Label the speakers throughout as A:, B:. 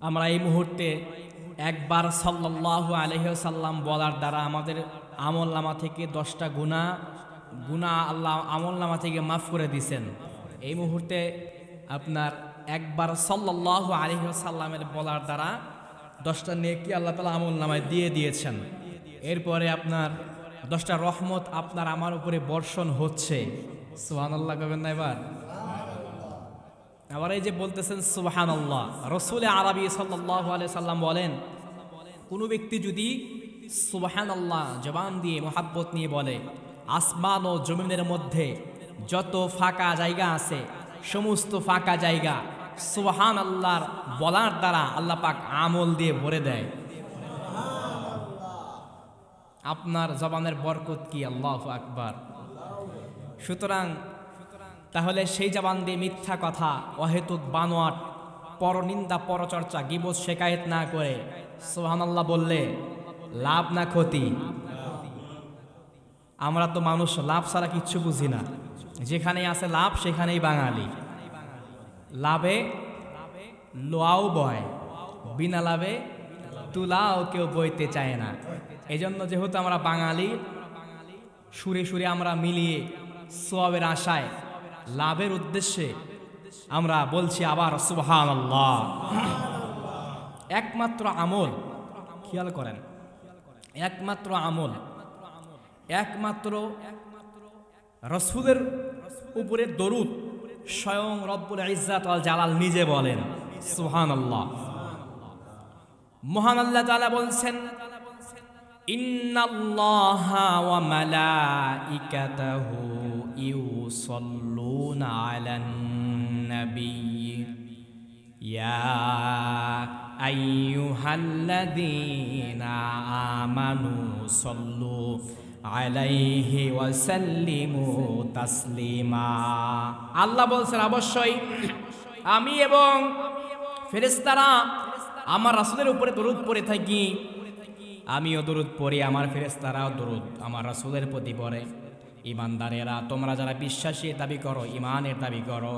A: আমরা এই মুহূর্তে একবার সাল্লাল্লাহু আলহি সাল্লাম বলার দ্বারা আমাদের আমল নামা থেকে দশটা গুণা গুণা আল্লাহ আমল নামা থেকে মাফ করে দিছেন। এই মুহূর্তে আপনার একবার সাল্লাল্লাহু আলহি সাল্লামের বলার দ্বারা দশটা নেকি আল্লাহ তালা আমল নামায় দিয়ে দিয়েছেন। এরপরে আপনার দশটা রহমত আপনার আমার উপরে বর্ষণ হচ্ছে। সোহান আল্লাহ কবেন না এবার? আবার এই যে বলতেছেন সুবাহান আল্লাহ রসুল আরবি সাল্লাহ সাল্লাম বলেন, কোনো ব্যক্তি যদি সুবাহান আল্লাহ জবান দিয়ে, মোহাব্বত নিয়ে বলে, আসমান ও জমিনের মধ্যে যত ফাঁকা জায়গা আছে, সমস্ত ফাঁকা জায়গা সুবাহান আল্লাহর বলার দ্বারা আল্লাহ পাক আমল দিয়ে ভরে দেয়। আপনার জবানের বরকত কি? আল্লাহ আকবার। সুতরাং তাহলে সেই জবান দিয়ে মিথ্যা কথা, অহেতুক বানোয়াট, পরনিন্দা পরচর্চা, গিবত শেকায়েত না করে। সোহানাল্লাহ বললে, লাভ না ক্ষতি। আমরা তো মানুষ, লাভ ছাড়া কিচ্ছু বুঝি না। যেখানে আছে লাভ, সেখানেই বাঙালি। লাভে লোয়াও বয়, বিনা লাভে তুলাও কেউ বইতে চায় না। এজন্য যেহেতু আমরা বাঙালি, সুরে সুরে আমরা মিলিয়ে সোয়াবের আশায় লাভের উদ্দেশ্যে আমরা বলছি আবার সুবহান একমাত্র আমল, খেয়াল করেন, একমাত্র আমল, একমাত্র রসুলের উপরে দরুদ স্বয়ং রব্বুল ইজ্জাত আল জালাল নিজে বলেন সুহান আল্লাহ মহান আল্লাহ তাআলা বলছেন, ইন্নাল্লাহা ওয়া মালাইকাতাহু ইউসাল্লুনা আলান নাবিয়্যি ইয়া আইয়ুহাল্লাযীনা আমানু সাল্লু আলাইহি ওয়া সাল্লিমু তাসলিমা আল্লাহ বলছেন, অবশ্যই আমি এবং ফেরেস্তারা আমার রাসুলের উপরে দরুদ পড়ে থাকি। আমিও দরুদ পড়ি, আমার ফেরেশতারাও দরুদ, আমার রাসুলের প্রতি পড়ে। ইমানদারেরা, তোমরা যারা বিশ্বাসী দাবি করো, ইমানের দাবি করো।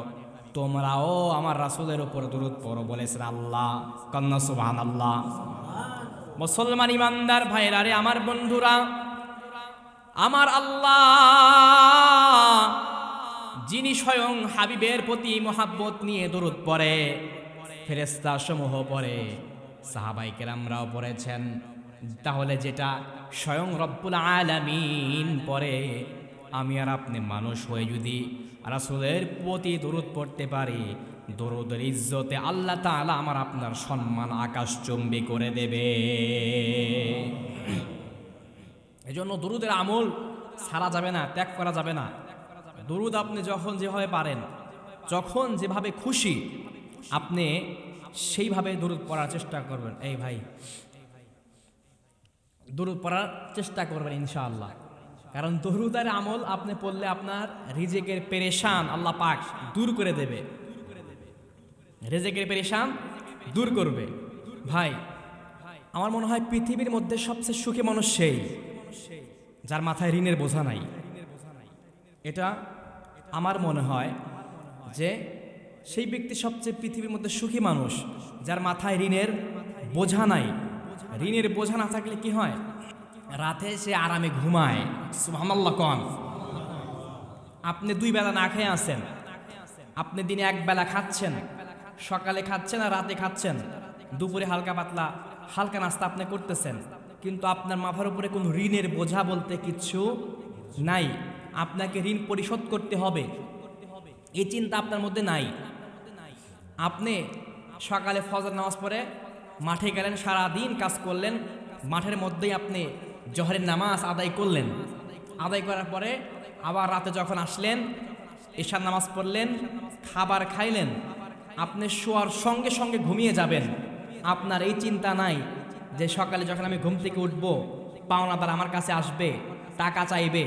A: তোমরাও আমার রাসুলের উপর দূরত পড়ো বলেছেন আল্লাহ কন্যা সুবহান আল্লাহ মুসলমান ইমানদার ভাইরা রে, আমার বন্ধুরা, আমার আল্লাহ যিনি স্বয়ং হাবিবের প্রতি মোহাব্বত নিয়ে দরুদ পড়ে ফেরেস্তা সমূহ পড়ে সাহাবাই কেরামরাও পড়েছেন। তাহলে যেটা স্বয়ং রব্বুল আলামিন পরে আমি আর আপনি মানুষ হয়ে যদি রাসূলের প্রতি দরুদ পড়তে পারি, দরুদের ইজ্জতে আল্লাহ তাআলা আমার আপনার সম্মান আকাশ চম্বি করে দেবে। এজন্য দরুদের আমল ছাড়া যাবে না, ত্যাগ করা যাবে না। দরুদ আপনি যখন যেভাবে পারেন, যখন যেভাবে খুশি, আপনি সেইভাবে দরুদ পড়ার চেষ্টা করবেন। এই ভাই, দরুদ পড়ার চেষ্টা করবেন ইনশাআল্লাহ। কারণ দরুদার আমল আপনি পড়লে আপনার রিজেকের পেরেশান আল্লাহ পাক দূর করে দেবে। রেজেকের পেরেশান দূর করবে। ভাই, আমার মনে হয় পৃথিবীর মধ্যে সবচেয়ে সুখী মানুষ সেই, যার মাথায় ঋণের বোঝা নাই। এটা আমার মনে হয় যে সেই ব্যক্তি সবচেয়ে পৃথিবীর মধ্যে সুখী মানুষ, যার মাথায় ঋণের বোঝা নাই। ঋণের বোঝা না থাকলে কি হয়? রাতে সে আরামে ঘুমায়। কন। আপনি দুই বেলা না খেয়ে আছেন। আপনি দিনে এক বেলা খাচ্ছেন। সকালে খাচ্ছেন আর রাতে খাচ্ছেন। দুপুরে হালকা পাতলা, হালকা নাস্তা আপনি করতেছেন। কিন্তু আপনার মাথার উপরে কোনো ঋণের বোঝা বলতে কিচ্ছু নাই। আপনাকে ঋণ পরিশোধ করতে হবে। এই চিন্তা আপনার মধ্যে নাই। আপনি সকালে ফজর নামাজ পড়ে মাঠে গেলেন সারা দিন কাজ করলেন। মাঠের মধ্যেই আপনি জহরের নামাজ আদায় করলেন। আদায় করার পরে আবার রাতে যখন আসলেন এশার নামাজ পড়লেন, খাবার খাইলেন, আপনি শোয়ার সঙ্গে সঙ্গে ঘুমিয়ে যাবেন। আপনার এই চিন্তা নাই যে সকালে যখন আমি ঘুম থেকে উঠব, পাওনাদার আমার কাছে আসবে, টাকা চাইবে।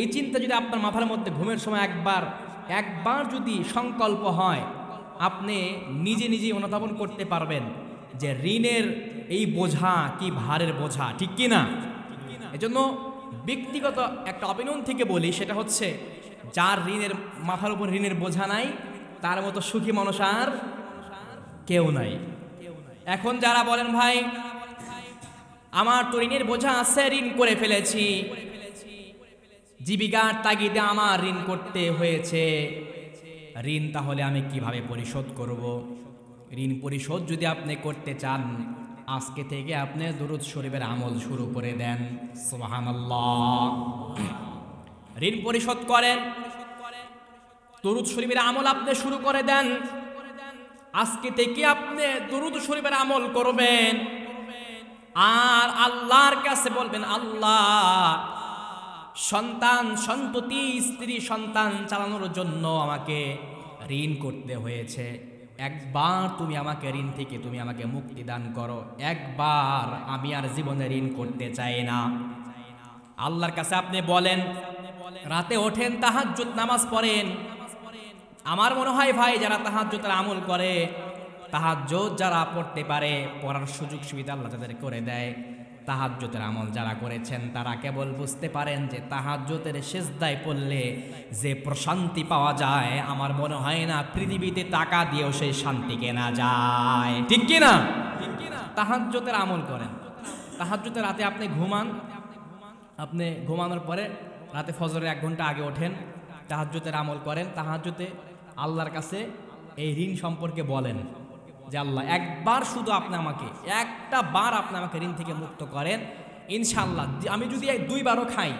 A: এই চিন্তা যদি আপনার মাথার মধ্যে ঘুমের সময় একবার একবার যদি সংকল্প হয়, আপনি নিজে নিজে অনুধাবন করতে পারবেন যে ঋণের এই বোঝা কি ভারের বোঝা, ঠিক কি না? এজন্য ব্যক্তিগত একটা অভিনন্দন থেকে বলি, সেটা হচ্ছে যার ঋণের, মাথার উপর ঋণের বোঝা নাই, তার মতো সুখী মানুষ আর কেউ নাই। এখন যারা বলেন, ভাই, আমার তো ঋণের বোঝা আছে, ঋণ করে ফেলেছি। জীবিকার তাগিদে আমার ঋণ করতে হয়েছে। ঋণ তাহলে আমি কীভাবে পরিশোধ করব? ঋণ পরিশোধ যদি আপনি করতে চান আজকে থেকে আপনি দুরুদ শরীফের আমল শুরু করে দেন। সুবহানাল্লাহ। ঋণ পরিশোধ করেন। দরুদ শরীফের আমল আপনি শুরু করে দেন। আজকে থেকে আপনি দরুদ শরীফের আমল করবেন। আর আল্লাহর কাছে বলবেন, আল্লাহ, সন্তান, সন্ততি, স্ত্রী, সন্তান চালানোর জন্য আমাকে ঋণ করতে হয়েছে। একবার তুমি আমাকে ঋণ থেকে তুমি আমাকে মুক্তি দান করো। একবার আমি আর জীবনে ঋণ করতে চাই না। আল্লাহর কাছে আপনি বলেন, রাতে ওঠেন, তাহাজ্জুদ, নামাজ পড়েন। আমার মনে হয় ভাই, যারা তাহাজ্জুদের আমল করে, তাহাজ্জুদ যারা পড়তে পারে, পড়ার সুযোগ সুবিধা আল্লাহ তাদের করে দেয়। তাহাজ্জুদের আমল যারা করেছেন, তারা কেবল বুঝতে পারেন যে তাহাজ্জুদের শেষদায় পড়লে যে প্রশান্তি পাওয়া যায়, আমার মনে হয় না পৃথিবীতে টাকা দিয়েও সেই শান্তি কেনা যায়। ঠিক কি না? তাহাজ্জুদের আমল করেন। তাহাজ্জুদের রাতে আপনি ঘুমান। আপনি ঘুমানোর পরে রাতে ফজরের এক ঘণ্টা আগে ওঠেন তাহাজ্জুতের আমল করেন। তাহাজ্জুতে আল্লাহর কাছে এই ঋণ সম্পর্কে বলেন। যে আল্লাহ, একবার শুধু আপনি আমাকে, একটা বার আপনি আমাকে ঋণ থেকে মুক্ত করেন ইনশাল্লাহ আমি যদি দুইবারও খাই,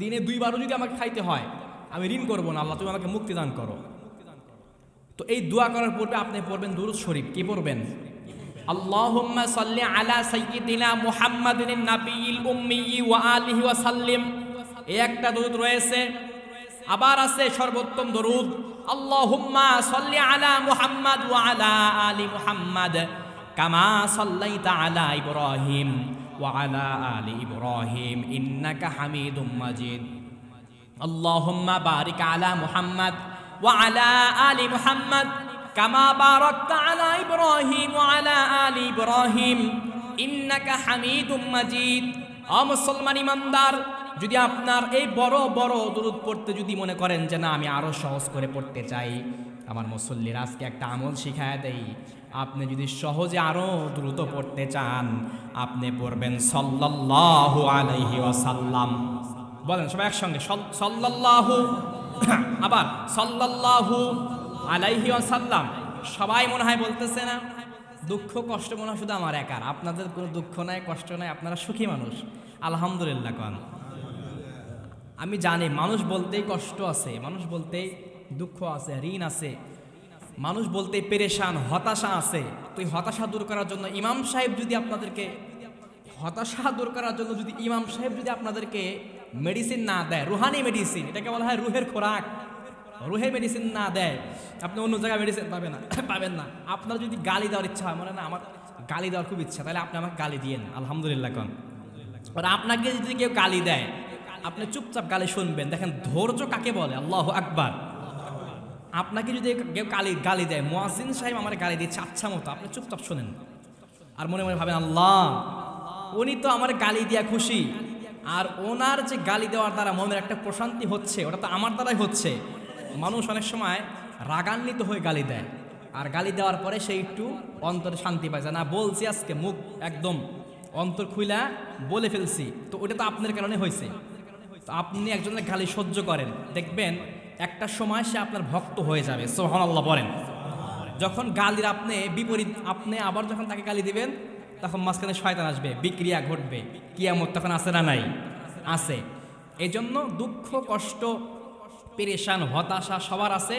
A: দিনে দুইবারও যদি আমাকে খাইতে হয়, আমি ঋণ করব না, আল্লাহ, তুমি আমাকে মুক্তি দান করো। তো এই দোয়া করার পূর্বে আপনি পড়বেন দুরুদ শরীফ, কি পড়বেন? আল্লাহুম্মা সাল্লি আলা সাইয়্যিদিনা মুহাম্মাদিন নাবিয়িল উম্মি ওয়া আলিহি ওয়া সাল্লিম। এই একটা দরুদ রয়েছে, আবার আছে সর্বোত্তম দরুদ। আল্লাহুম্মা সাল্লি আলা মুহাম্মাদ ওয়া আলা আলি মুহাম্মাদ, কামা সাল্লাইতা আলা ইব্রাহিম ওয়া আলা আলি ইব্রাহিম, ইন্নাকা হামিদুম মাজিদ। আল্লাহুম্মা বারিক আলা মুহাম্মাদ ওয়া আলা আলি মুহাম্মাদ, কামা বারাকতা আলা ইব্রাহিম ওয়া আলা আলি ইব্রাহিম, ইন্নাকা হামিদুম মাজিদ। অ মুসলমান ইমানদার যদি আপনার এই বড় বড় দরুদ পড়তে যদি মনে করেন যে না, আমি আরও সহজ করে পড়তে চাই, আমার মুসল্লির আজকে একটা আমল শিখায় দেই। আপনি যদি সহজে আরও দ্রুত পড়তে চান, আপনি পড়বেন সাল্লাল্লাহু আলাইহি ওয়াসাল্লাম। বলেন সবাই একসঙ্গে, সল- সল্লাল্লাহু, আবার সল্লাল্লাহু আলাইহি ওয়াসাল্লাম। সবাই মনে হয় বলতেছে না? দুঃখ, কষ্ট মনে হয় শুধু আমার একার। আপনাদের কোনো দুঃখ নাই, কষ্ট নাই, আপনারা সুখী মানুষ। আলহামদুলিল্লাহ কন। আমি জানি, মানুষ বলতেই কষ্ট আছে, মানুষ বলতেই দুঃখ আছে, ঋণ আছে। মানুষ বলতে পেরেশান, হতাশা আছে। তো হতাশা দূর করার জন্য ইমাম সাহেব যদি আপনাদেরকে, হতাশা দূর করার জন্য যদি ইমাম সাহেব যদি আপনাদেরকে মেডিসিন না দেয়, রুহানি মেডিসিন এটাকে বলা হয় রুহের খোরাক। রুহের মেডিসিন না দেয়, আপনি অন্য জায়গায় মেডিসিন পাবেন না পাবেন না। আপনার যদি গালি দেওয়ার ইচ্ছা হয়, মনে না, আমার গালি দেওয়ার খুব ইচ্ছা, তাহলে আপনি আমাকে গালি দিয়েন, আলহামদুলিল্লাহ কন। আর আপনাকে যদি কেউ গালি দেয় আপনি চুপচাপ গালি শুনবেন। দেখেন, ধৈর্য কাকে বলে? আল্লাহ আকবার। আপনাকে যদি কেউ গালি গালি দেয় মোয়াজিন সাহেব আমার গালি দিচ্ছে আচ্ছা মতো, আপনি চুপচাপ শোনেন। আর মনে মনে ভাবেন, আল্লাহ, উনি তো আমার গালি দিয়া খুশি। আর ওনার যে গালি দেওয়ার দ্বারা মনের একটা প্রশান্তি হচ্ছে, ওটা তো আমার দ্বারাই হচ্ছে। মানুষ অনেক সময় রাগান্বিত হয়ে গালি দেয়। আর গালি দেওয়ার পরে সে একটু অন্তরে শান্তি পায় না, বলছি আজকে, মুখ একদম অন্তর খুইলা বলে ফেলছি। তো ওটা তো আপনার কারণে হয়েছে। আপনি একজনের গালি সহ্য করেন, দেখবেন একটা সময় সে আপনার ভক্ত হয়ে যাবে সোহান আল্লাহ বলেন। যখন গালির আপনি বিপরীত, আপনি আবার যখন তাকে গালি দিবেন, তখন মাঝখানে শয়তান আসবে, বিক্রিয়া ঘটবে, কিয়ামত তখন আসে না নাই? আছে। এই জন্য দুঃখ, কষ্ট, পেরেশান, হতাশা সবার আছে।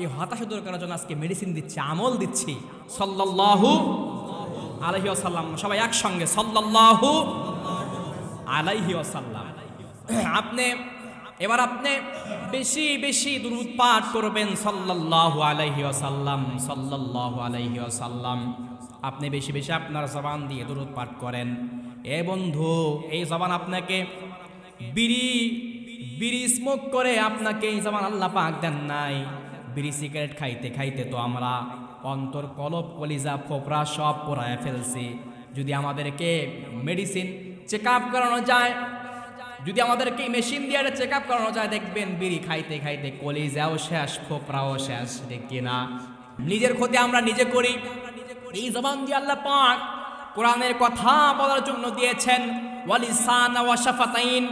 A: এই হতাশা দূর করার জন্য আজকে মেডিসিন দিচ্ছি, আমল দিচ্ছি। সল্লাল্লাহু আলাইহি ওয়াসাল্লাম, সবাই একসঙ্গে, সল্লাল্লাহু আলাইহি ওয়াসাল্লাম। আপনি, এবার আপনি বেশি বেশি দুরুদ পাঠ করবেন সাল্লাল্লাহু আলাইহি ওয়াসাল্লাম, সাল্লাল্লাহু আলাইহি ওয়াসাল্লাম। আপনি বেশি বেশি আপনার জবান দিয়ে দুরুদ পাঠ করেন। এ বন্ধু, এই জবান আপনাকে বিড়ি বিড়ি স্মোক করে আপনাকে এই জবান আল্লাহ পাক দেন নাই। বিড়ি সিগারেট খাইতে খাইতে তো আমরা অন্তর কলব, কলিজা ফোপরা সব পরায় ফেলছি। যদি আমাদেরকে মেডিসিন চেক আপ করানো যায় যদি আমাদেরকে মেশিন দিয়ে চেক আপ করানো যায়, দেখবেন বিড়ি খাইতে খাইতে কলিজাও শেষ ফোপরাও শেষ দেখি না নিজের ক্ষতি আমরা নিজে করি। এই জবান দিয়ে আল্লাহ পাক কোরআনের কথা বলার জন্য দিয়েছেন, ওয়ালিসান ওয়া শাফাতাইন।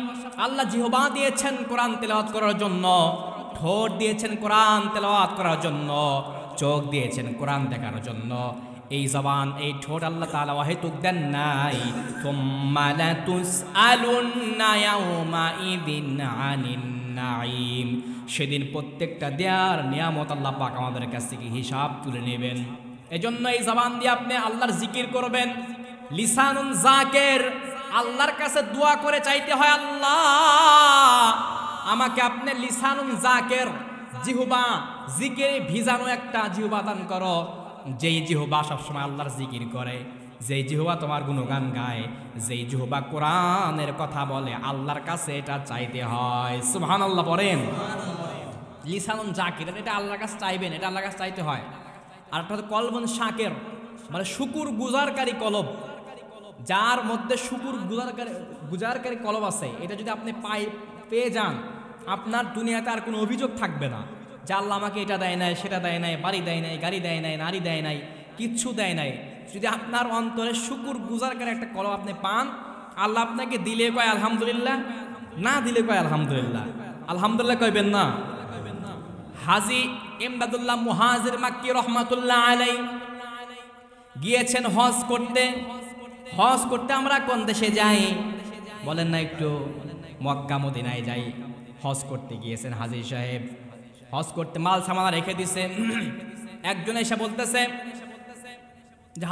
A: আল্লাহ জিহবা দিয়েছেন কোরআন তেলাওয়াত করার জন্য, ঠোঁট দিয়েছেন কোরআন তেলাওয়াত করার জন্য, চোখ দিয়েছেন কোরআন দেখার জন্য। এই জবান, এই ঠোঁট আল্লাহ তাআলা ওয়াহিতুক দেন নাই। নাঈম। সেদিন প্রত্যেকটা দেয়ার নিয়ামত আল্লাহ পাক আমাদের কাছ থেকে হিসাব তুলে নেবেন। এজন্য এই জবান দিয়ে আপনি আল্লাহর জিকির করবেন। লিসানুন জাকের, আল্লাহর কাছে দোয়া করে চাইতে হয়, আল্লাহ, আমাকে আপনি লিসানুন জাকের জিহুবা, জিকিরে ভিজানো একটা জিহুবা দান করো। যেই জিহুবা সবসময় আল্লাহর জিকির করে, যেই জিহুবা তোমার গুণগান গায়, যেই জিহুবা কোরআনের কথা বলে, আল্লাহর কাছে এটা চাইতে হয়। সুহান আল্লাহ পড়েন লিসানুন জাকির, এটা আল্লাহর কাছে চাইবেন, এটা আল্লাহর কাছে চাইতে হয়। আর একটা কলবন শাকের মানে শুকুর গুজারকারী কলব। যার মধ্যে শুকুর গুজারকারী গুজারকারী কলব আছে, এটা যদি আপনি পাই, পেয়ে যান, আপনার দুনিয়াতে আর কোনো অভিযোগ থাকবে না। যে আল্লাহ আমাকে এটা দেয় নাই, সেটা দেয় নাই, বাড়ি দেয় নাই, গাড়ি দেয় নাই, নারী দেয় নাই, কিচ্ছু দেয় নাই। যদি আপনার অন্তরে শুকুর গুজারকারী একটা কলব আপনি পান, আল্লাহ আপনাকে দিলে কয় আলহামদুলিল্লাহ? না দিলে কয় আলহামদুলিল্লাহ? আলহামদুলিল্লাহ কইবেন না। হাজি ইমদাদুল্লাহ মুহাজির মাক্কি রহমাতুল্লাহ আলাই গিয়েছেন হজ করতে। হজ করতে আমরা কোন দেশে যাই? বলেন না একটু, মক্কা, মদিনায় যাই। হজ করতে গিয়েছেন হাজির সাহেব। হজ করতে মাল সামানা রেখে দিছে। একজন এসে বলতেছে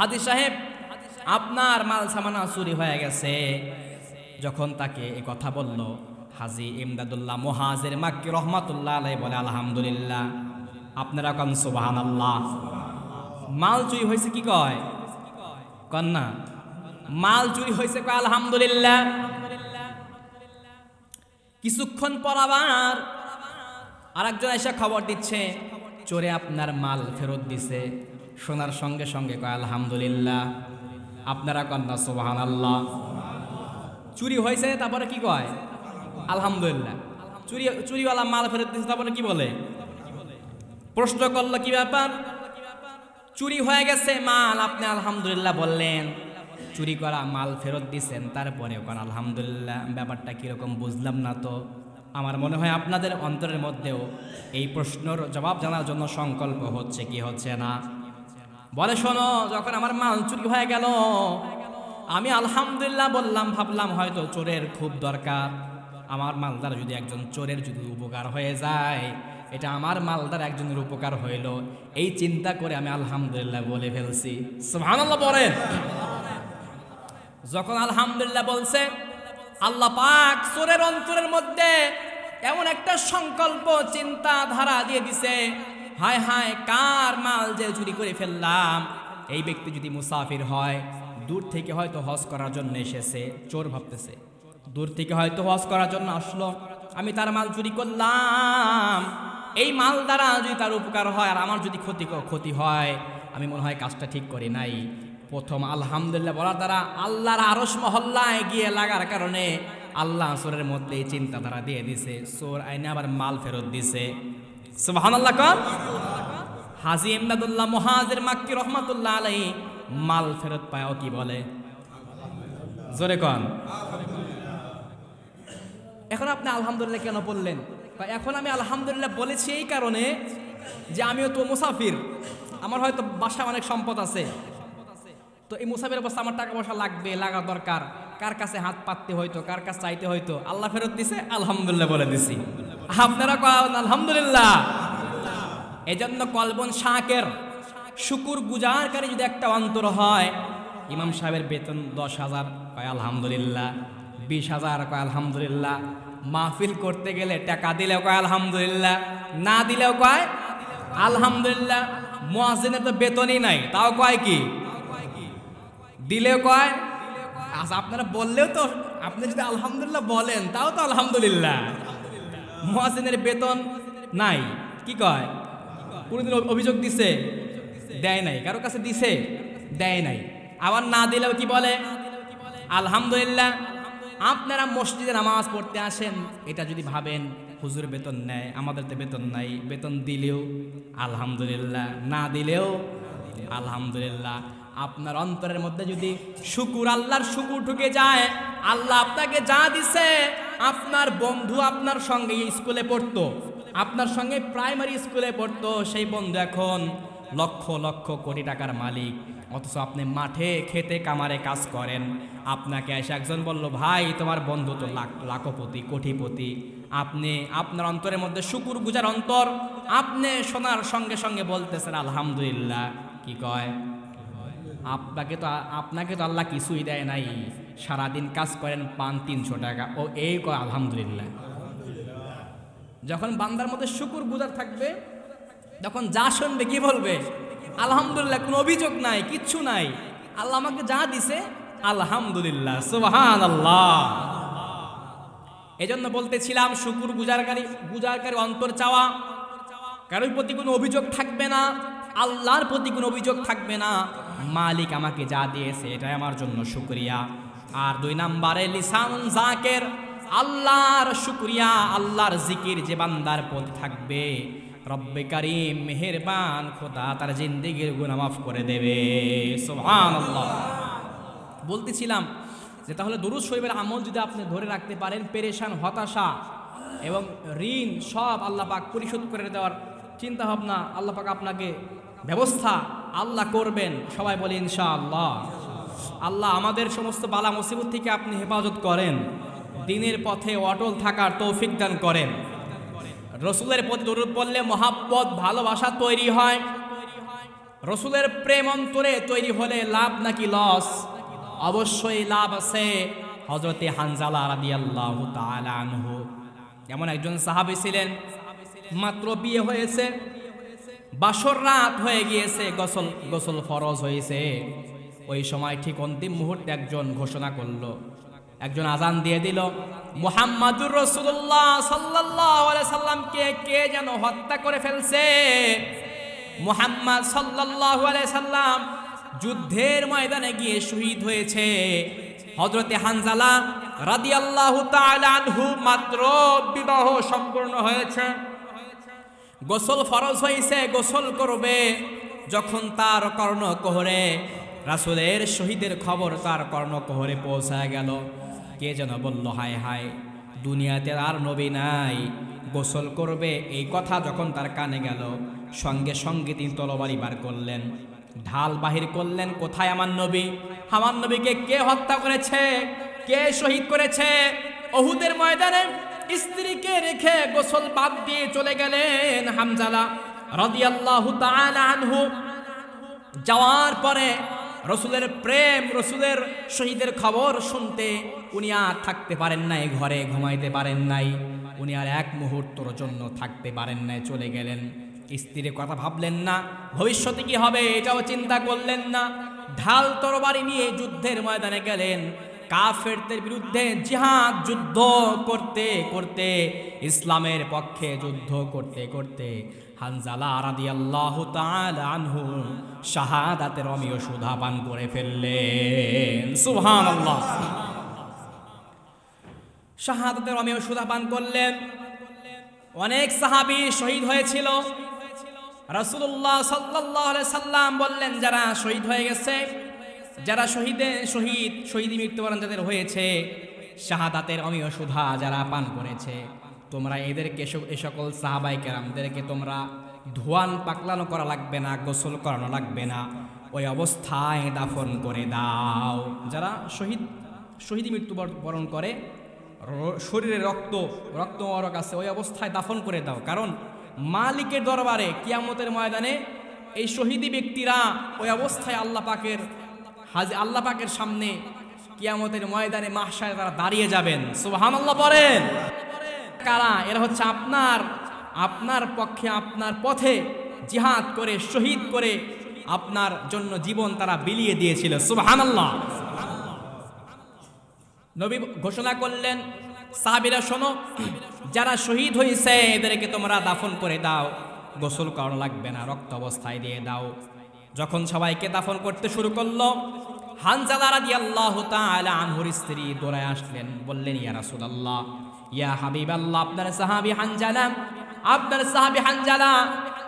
A: হাজির সাহেব, আপনার মাল সামানা চুরি হয়ে গেছে। যখন তাকে এ কথা বলল, হাজি ইমদাদুল্লাহ মোহাজের মাক্কি রহমাতুল্লাহ আলাই বলে, আলহামদুলিল্লাহ, আপনারা কন সুবাহান আল্লাহ মাল চুরি হয়েছে কি কয়? কন্যা মাল চুরি হয়েছে কয়, আলহামদুলিল্লাহ। কিছুক্ষণ পর আবার আরেকজন এসে খবর দিচ্ছে, চোরে আপনার মাল ফেরত দিছে। শোনার সঙ্গে সঙ্গে কয়, আলহামদুলিল্লাহ। আপনারা কন্যা সুবাহান আল্লাহ চুরি হয়েছে, তারপরে কি কয়? আলহামদুলিল্লাহ। চুরি, চুরিওয়ালা মাল ফেরত দিচ্ছে তারপরে কি বলে? প্রশ্ন করল, কি ব্যাপার? চুরি হয়ে গেছে মাল। আপনি আলহামদুলিল্লাহ বললেন। চুরি করা মাল ফেরত দিছেন তারপরে ওখানে আলহামদুলিল্লাহ। ব্যাপারটা কীরকম বুঝলাম না তো। আমার মনে হয় আপনাদের অন্তরের মধ্যেও এই প্রশ্নর জবাব জানার জন্য সংকল্প হচ্ছে, কি হচ্ছে না? বলে শোনো, যখন আমার মাল চুরি হয়ে গেল, আমি আলহামদুলিল্লাহ বললাম, ভাবলাম হয়তো চোরের খুব দরকার। আমার মালদার যদি একজন চোরের যদি উপকার হয়ে যায়, এটা আমার মালদার একজনের উপকার হইল। এই চিন্তা করে আমি আলহামদুলিল্লাহ বলে ফেলছি। সুবহানাল্লাহ বলেন। যখন আলহামদুলিল্লাহ বলছে আল্লাহ পাক চোরের অন্তরের মধ্যে এমন একটা সংকল্প চিন্তা ধারা দিয়ে দিছে, হায় হায়, কার মাল যে চুরি করে ফেললাম? এই ব্যক্তি যদি মুসাফির হয়, দূর থেকে হয়তো হজ করার জন্য এসেছে, চোর ভাবতেছে। দূর থেকে হয়তো হজ করার জন্য আসলো, আমি তার মাল চুরি করলাম। এই মাল দ্বারা যদি তার উপকার হয়, আর আমার যদি ক্ষতি ক্ষতি হয়, আমি মনে হয় কাজটা ঠিক করি নাই। প্রথম আলহামদুলিল্লাহ বলার দ্বারা আল্লাহর আরস মহল্লায় গিয়ে লাগার কারণে আল্লাহ সোরের মধ্যে চিন্তাধারা দিয়ে দিছে। সোর আইনে আবার মাল ফেরত দিছে। হাজি ইমদাদুল্লাহ মুহাজির মাক্কি রহমাতুল্লাহ আলাই মাল ফেরত পায়ও কি বলে? জোরে কন। এখন আপনি আলহামদুলিল্লাহ কেন বললেন? এখন আমি আলহামদুলিল্লাহ বলেছি এই কারণে যে আমিও তো মুসাফির। আমার হয়তো বাসায় অনেক সম্পদ আছে। তো এই মুসাফির অবস্থা আমার টাকা পয়সা লাগবে লাগা দরকার। কার কাছে হাত পাততে হয়তো কার কাছে চাইতে হয়তো আল্লাহ ফেরত দিছে? আলহামদুলিল্লাহ বলে দিছি। আপনারা কন আলহামদুলিল্লাহ। এজন্য কলবন শাকের শুকুর গুজারকারী যদি একটা অন্তর হয়, ইমাম সাহেবের বেতন দশ হাজার, কয় আলহামদুলিল্লাহ। বিশ হাজার, কয় আলহামদুলিল্লাহ। মাহফিল করতে গেলে টাকা দিলেও কয় আলহামদুলিল্লাহ, না দিলেও কয় আলহামদুলিল্লাহ। মোয়াজিনের তো বেতনই নাই, তাও কয় কি? দিলেও কয় আচ্ছা আপনারা বললেও তো, আপনি যদি আলহামদুলিল্লাহ বলেন, তাও তো আলহামদুলিল্লাহ। মোয়াজিনের বেতন নাই, কি কয়? কোনোদিন অভি- অভিযোগ দিছে? দেয় নাই। কারও কাছে দিছে? দেয় নাই। আবার না দিলেও কি বলে? আলহামদুলিল্লাহ, আপনারা মসজিদে নামাজ পড়তে আসেন, এটা যদি ভাবেন, হুজুর বেতন নেয়, আমাদের তো বেতন নাই, বেতন দিলেও আলহামদুলিল্লাহ, না দিলেও আলহামদুলিল্লাহ। আপনার অন্তরের মধ্যে যদি শুকুর, আল্লাহর শুকুর ঢুকে যায়, আল্লাহ আপনাকে যা দিছে, আপনার বন্ধু আপনার সঙ্গে স্কুলে পড়তো। আপনার সঙ্গে প্রাইমারি স্কুলে পড়তো, সেই বন্ধু এখন লক্ষ লক্ষ কোটি টাকার মালিক। অথচ আপনি মাঠে খেতে কামারে কাজ করেন। আপনাকে এসে একজন বলল, ভাই, তোমার বন্ধু তো লাখ, লাখপতি, কোটিপতি। আপনি, আপনার অন্তরের মধ্যে শুকুর গুজার অন্তর। আপনি শোনার সঙ্গে সঙ্গে বলতেছেন, আলহামদুলিল্লাহ। কি কয়? আপনাকে তো আপনাকে তো আল্লাহ কিছুই দেয় নাই। সারাদিন কাজ করেন পান তিনশো টাকা। ও এই কয়, আলহামদুলিল্লাহ। যখন বান্দার মধ্যে শুকুর গুজার থাকবে তখন যা শুনবে কি বলবে? আলহামদুলিল্লাহ, কোনো অভিযোগ নাই, কিচ্ছু নাই। আল্লাহ আমাকে যা দিছে, আলহামদুলিল্লাহ সুবহান আল্লাহ এজন্য বলতেছিলাম, শুকুর গুজারকারী গুজারকারী অন্তর চাওয়া। কারোর প্রতি কোনো অভিযোগ থাকবে না, আল্লাহর প্রতি কোনো অভিযোগ থাকবে না। মালিক আমাকে যা দিয়েছে, এটাই আমার জন্য শুক্রিয়া। আর দুই নাম্বারে লিসান জাকের, আল্লাহর শুক্রিয়া, আল্লাহর জিকির যে বান্দার প্রতি থাকবে। রব্বে কারিম, মেহেরবান খোদা তার জিন্দিগির গুনাহ মাফ করে দেবে। সুবহানাল্লাহ। বলতেছিলাম যে তাহলে দুরুদ শরীফের আমল যদি আপনি ধরে রাখতে পারেন, পেরেশান, হতাশা এবং ঋণ সব আল্লাহ পাক পরিশোধ করে দেওয়ার চিন্তা ভাবনা আল্লাহ পাক আপনাকে ব্যবস্থা আল্লাহ করবেন। সবাই বলে ইনশাআল্লাহ। আল্লাহ আমাদের সমস্ত বালা মুসিবত থেকে আপনি হেফাজত করেন। দিনের পথে অটল থাকার তৌফিক দান করেন। রসুলের প্রতি দরুদ পড়লে মহাব্বত, ভালোবাসা তৈরি হয়। রসুলের প্রেম অন্তরে তৈরি হলে লাভ নাকি লস? অবশ্যই লাভ আছে। হজরতে হানজালা রাদি আল্লাহ আনহু। এমন একজন সাহাবি ছিলেন, মাত্র বিয়ে হয়েছে। বাসর রাত হয়ে গিয়েছে, গোসল গোসল ফরজ হয়েছে। ওই সময় ঠিক অন্তিম মুহূর্তে একজন ঘোষণা করল। একজন আজান দিয়ে দিল, মুহাম্মাদুর রসুল্লাহ সাল্লাহ সাল্লামকে কে যেন হত্যা করে ফেলছে? মুহাম্মদ আলাইহি সাল্লাম যুদ্ধের ময়দানে গিয়ে শহীদ হয়েছে। হযরতে হানজালা তাআলা আনহু মাত্র বিবাহ সম্পূর্ণ হয়েছে। গোসল ফরজ হয়েছে গোসল করবে যখন তার কর্ণকোহরে রাসুলের শহীদের খবর তার কর্ণকোহরে পৌঁছায় গেল। কে যেন বলল, হায় হায়, দুনিয়াতে আর নবী নাই। গোসল করবে। এই কথা যখন তার কানে গেল, সঙ্গে সঙ্গে তিনি তলবারি বার করলেন, ঢাল বাহির করলেন, কোথায় আমার নবী? আমার নবীকে কে হত্যা করেছে? কে শহীদ করেছে? অহুদের ময়দানে স্ত্রীকে রেখে গোসল বাদ দিয়ে চলে গেলেন হামজালা রাদিয়াল্লাহু আনহু। যাওয়ার পরে রসুলের প্রেম, রসুলের শহীদের খবর শুনতে উনি আর থাকতে পারেন নাই, ঘরে ঘুমাইতে পারেন নাই। উনি আর এক মুহূর্তর জন্য থাকতে পারেন নাই, চলে গেলেন। স্ত্রীর কথা ভাবলেন না, ভবিষ্যতে কি হবে এটাও চিন্তা করলেন না। ঢাল তরবারি নিয়ে যুদ্ধের ময়দানে গেলেন। কাফেরদের বিরুদ্ধে জিহাদ যুদ্ধ করতে করতে, ইসলামের পক্ষে যুদ্ধ করতে করতে হানজালা রাদিয়াল্লাহু তাআলা আনহু শাহাদাতের অমীয় সুধা পান করে ফেললেন। সুবহানাল্লাহ। শাহাদাতের অমীয় সুধা পান করলেন। অনেক সাহাবি শহীদ হয়েছিল। রাসূলুল্লাহ সাল্লাল্লাহু আলাইহি সাল্লাম বললেন, যারা শহীদ হয়ে গেছে যারা শহীদে, শহীদ শহীদ মৃত্যুবরণ যাদের হয়েছে, শাহাদাতের অমীয় সুধা যারা পান করেছে, তোমরা এদেরকে এ সকল সাহাবাই কেরামদেরকে তোমরা ধোয়ান পাকলানো করা লাগবে না, গোসল করানো লাগবে না, ওই অবস্থায় দাফন করে দাও। যারা শহীদ শহীদ মৃত্যুবরণ করে শরীরে রক্ত রক্ত মরক আছে, ওই অবস্থায় দাফন করে দাও। কারণ মালিকের দরবারে কিয়ামতের ময়দানে এই শহীদী ব্যক্তিরা ওই অবস্থায় আল্লাহ পাকের হাজি আল্লাহ পাকের সামনে কিয়ামতের ময়দানে মাহশায় তারা দাঁড়িয়ে যাবেন। সুবহান আল্লাহ বলেন কারা? এরা হচ্ছে আপনার আপনার পক্ষে, আপনার পথে জিহাদ করে, শহীদ করে আপনার জন্য জীবন তারা বিলিয়ে দিয়েছিল। সুবহান আল্লাহ নবী ঘোষণা করলেন, সাহাবিরা শোনো, যারা শহীদ হয়েছে, এদেরকে তোমরা দাফন করে দাও। গোসল করা লাগবে না রক্ত অবস্থায় দিয়ে দাও। যখন সবাইকে দাফন করতে শুরু করল, হানজালা রাদিয়াল্লাহু তাআলা আনহুর স্ত্রী দৌড়ায় আসলেন, বললেন, ইয়া ইয়া হাবিবাল্লাহ, আপনার সাহাবী হানজালা, আপনার সাহাবী হানজালা,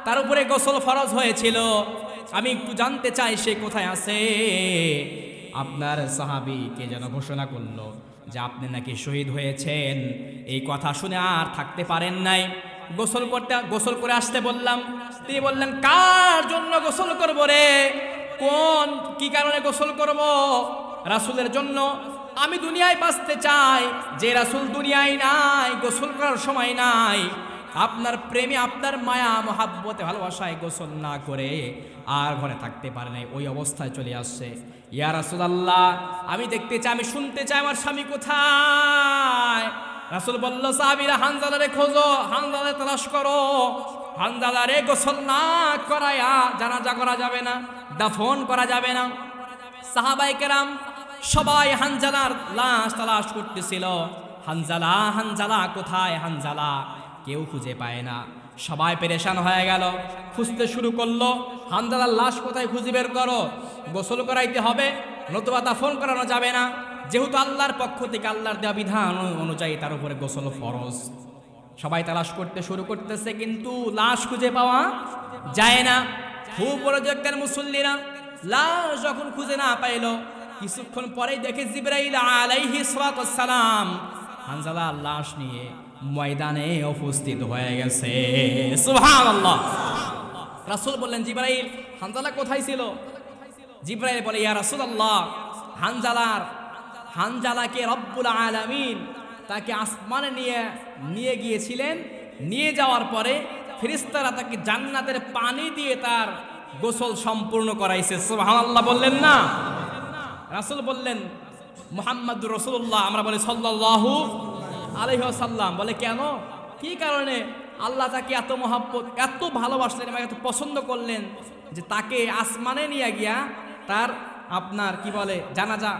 A: তার উপরে গোসল ফরজ হয়েছিল, আমি একটু জানতে চাই সে কোথায় আছে? আপনার সাহাবি কে যেন ঘোষণা করল যে আপনি নাকি শহীদ হয়েছেন, এই কথা শুনে আর থাকতে পারেন নাই। গোসল করতে, গোসল করে আসতে বললাম। তিনি বললেন, কার জন্য গোসল করব রে? কোন, কি কারণে গোসল করব? রাসূলের জন্য, আমি দুনিয়ায় বাঁচতে চাই। যে রাসূল দুনিয়ায় নাই, গোসল করার সময় নাই। আপনার প্রেমে, আপনার মায়া, মহাব্বতে, ভালোবাসায় গোসল না করে আর ঘরে থাকতে পারে নাই। ওই অবস্থায় চলে আসছে। ইয়া রাসুল আল্লাহ আমি দেখতে চাই, আমি শুনতে চাই, আমার স্বামী কোথায়? রাসূল বলল, সাহাবীরা হানজালারে খোঁজো, হানজালারে তালাশ করো। হানজালারে গোসল না করায়া জানাজা করা যাবে না, দাফন করা যাবে না। সাহাবাই কেরাম সবাই হানজালার লাশ তালাশ করতেছিল। হানজালা হানজালা, কোথায় হানজালা? কেউ খুঁজে পায় না। সবাই পেরেশান হয়ে গেল, খুঁজতে শুরু করল, হানজালার লাশ কোথায় খুঁজে বের করো? গোসল করাইতে হবে, নতুবা দাফন করানো যাবে না। যেহেতু আল্লাহর পক্ষ থেকে আল্লাহর দেওয়া বিধান অনুযায়ী তার উপরে গোসল ফরজ। সবাই তালাশ করতে শুরু করতেছে, কিন্তু লাশ খুঁজে পাওয়া যায় না। খুব জগতের মুসল্লিরা লাশ যখন খুঁজে না পাইল, কিছুক্ষণ পরেই দেখে জিব্রাইল আলাইহি সালাম হানজালা লাশ নিয়ে ময়দানে উপস্থিত হয়ে গেছে। সুবহানাল্লাহ। রাসূল বললেন, জিব্রাইল, হানজালা কোথায় ছিল? জিব্রাইল বলে, ইয়া রাসূলুল্লাহ, হানজালার হানজালাকে রব্বুল আলামিন তাকে আসমানে নিয়ে নিয়ে গিয়েছিলেন। নিয়ে যাওয়ার পরে ফেরেশতারা তাকে জান্নাতের পানি দিয়ে তার গোসল সম্পূর্ণ করাইছে। সুবহানাল্লাহ বললেন না? রাসূল বললেন মুহাম্মদ রসুল্লাহ আমরা বলি, সাল্লাল্লাহু আলাইহি সাল্লাম বলে, কেন? কি কারণে? আল্লাহ তাকে এত মহাব্বত, এত ভালোবাসলেন এবং এত পছন্দ করলেন যে তাকে আসমানে নিয়ে গিয়া তার আপনার কি বলে, জানাজা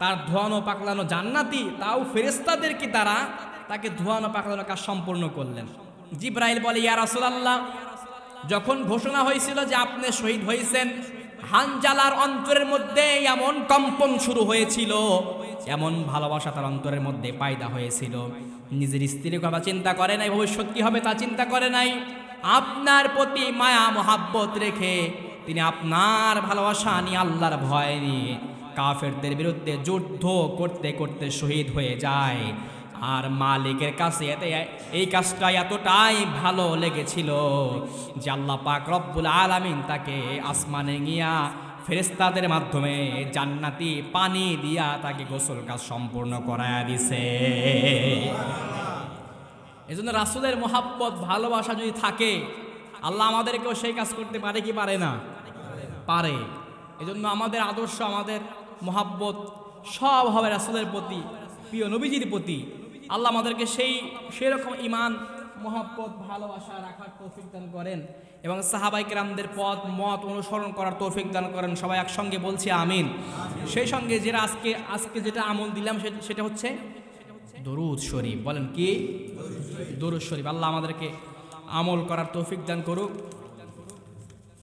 A: তার ধোয়ানো পাকলানো জান্নাতি, তাও ফেরেস্তাদেরকে তারা তাকে ধোয়ানো পাকলানো কাজ সম্পূর্ণ করলেন। জিব্রাইল বলে, ইয়া রাসূলুল্লাহ, যখন ঘোষণা হয়েছিল যে আপনি শহীদ হয়েছেন, হানজালার অন্তরের মধ্যে এমন কম্পন শুরু হয়েছিল, এমন ভালোবাসা তার অন্তরের মধ্যে পায়দা হয়েছিল। নিজের স্ত্রীর কথা চিন্তা করে নাই, ভবিষ্যৎ কি হবে তা চিন্তা করে নাই। আপনার প্রতি মায়া, মহাব্বত রেখে তিনি আপনার ভালোবাসা নিয়ে আল্লাহর ভয় নিয়ে কাফেরদের বিরুদ্ধে যুদ্ধ করতে করতে শহীদ হয়ে যায়। আর মালিকের কাছে এতে, এই কাজটা এতটাই ভালো লেগেছিল যে আল্লাহ পাক রব্বুল আলামিন তাকে আসমানে গিয়া ফেরেস্তাদের মাধ্যমে জান্নাতি পানি দিয়া তাকে গোসল কাজ সম্পূর্ণ করায়া দিছে। এজন্য রাসূলের মোহাব্বত, ভালোবাসা যদি থাকে, আল্লাহ আমাদেরকেও সেই কাজ করতে পারে কি পারে না? পারে। এজন্য আমাদের আদর্শ, আমাদের মোহাব্বত, সব হবে রাসূলের প্রতি, প্রিয় নবীজির প্রতি। আল্লাহ আমাদেরকে সেই, সেরকম ইমান মোহাব্বত, ভালোবাসা রাখার তৌফিক দান করেন এবং সাহাবাই কেরামদের পথ, মত অনুসরণ করার তৌফিক দান করেন। সবাই একসঙ্গে বলছি আমিন। সেই সঙ্গে যেটা আজকে আজকে যেটা আমল দিলাম সেটা হচ্ছে দরুদ শরীফ। বলেন কি? দরুদ শরীফ। আল্লাহ আমাদেরকে আমল করার তৌফিক দান করুক।